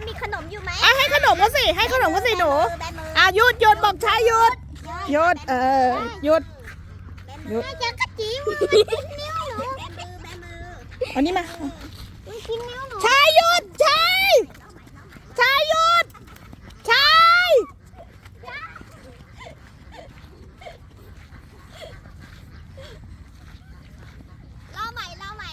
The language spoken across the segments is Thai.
แล้วมีขนมอยู่ไหมอะให้ขนมเขาสิให้ขนมเขาสิหนูแบมืออะหยุดหยุดบอกชายหยุดหยุดเออหยุดหยุดจะกระจิ๋วมันกินนิ้วหนูแบมือแบมือเอานี่มามันกินนิ้วหนู ชายหยุดชายชายหยุดชาย เล่าใหม่เล่าใหม่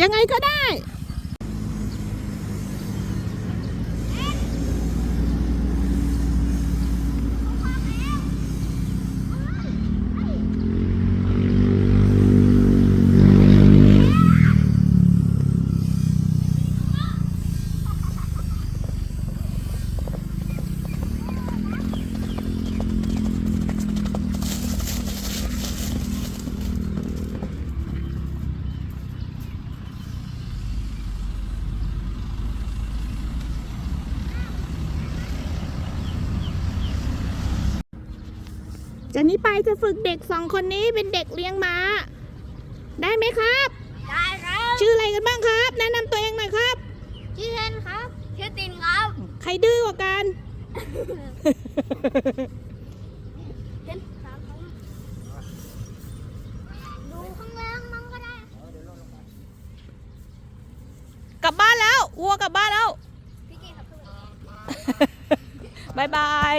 ยังไงก็ได้ จากนี้ไปจะฝึกเด็กสองคนนี้เป็นเด็กเลี้ยงม้า ได้ไหมครับ ได้ครับ ชื่ออะไรกันบ้างครับ แนะนำตัวเองหน่อยครับ ชื่อเทนครับ ชื่อตินครับ ใครดื้อกว่ากันเทนสามคนดูข้างล่างมั่งก็ได้กลับบ้านแล้ววัวกลับบ้านแล้ว พี่เจครับ บายบาย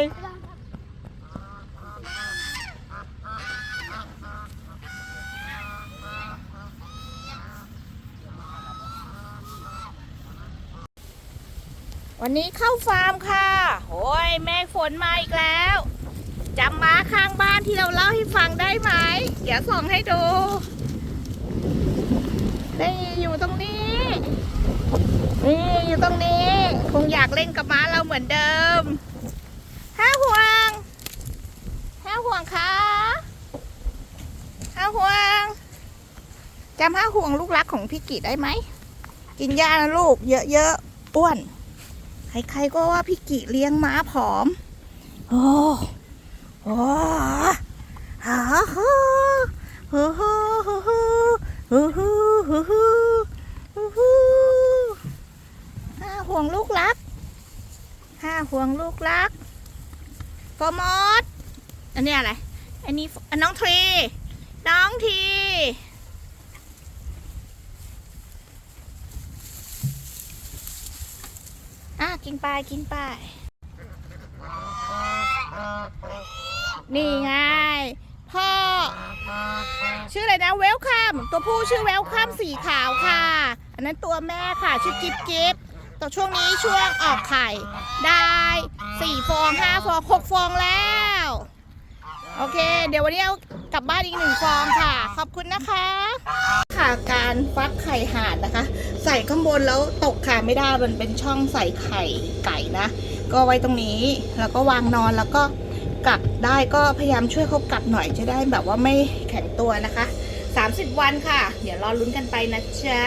วันนี้เข้าฟาร์มค่ะโอ้ยแม่ฝนมาอีกแล้วจำม้าข้างบ้านที่เราเล่าให้ฟังได้ไหมเดี๋ยวส่องให้ดูนี่อยู่ตรงนี้นี่อยู่ตรงนี้ คงอยากเล่นกับม้าเราเหมือนเดิมห้าห่วงห้าห่วงคะห้าห่วงจำห้าห่วงลูกรักของพี่กิได้ไหมกินยานะลูกเยอะๆอ้วน ใครๆก็ว่าพี่กิเลี้ยงม้าผอม โอ้โอ้ฮ่าฮ่าฮ่าฮ่าฮ่าฮ่าฮ่าฮ่าฮ่าฮ่าฮ่าห้าห่วงลูกรักห้าห่วงลูกรักโฟร์มอสอันนี้อะไร อันนี้อันน้องทรี น้องที อะกินไปกินไป นี่ไง พ่อ ชื่ออะไรนะเวลคัมตัวผู้ชื่อเวลคัมสีขาวค่ะ อันนั้นตัวแม่ค่ะ ชื่อกิฟกิฟตัวช่วงนี้ช่วงออกไข่ ได้สี่ฟองห้าฟองหกฟองแล้ว โอเค เดี๋ยววันนี้เอากลับบ้านอีกหนึ่งฟองค่ะ ขอบคุณนะคะ ค่ะการฟักไข่ห่านนะคะ ใส่ข้างบนแล้วตกค่ะไม่ได้มันเป็นช่องใส่ไข่ไก่นะ ก็ไว้ตรงนี้แล้วก็วางนอนแล้วก็กลับได้ก็พยายามช่วยเขากลับหน่อยจะได้แบบว่าไม่แข็งตัวนะคะ 30 วันค่ะ เดี๋ยวรอลุ้นกันไปนะจ๊ะ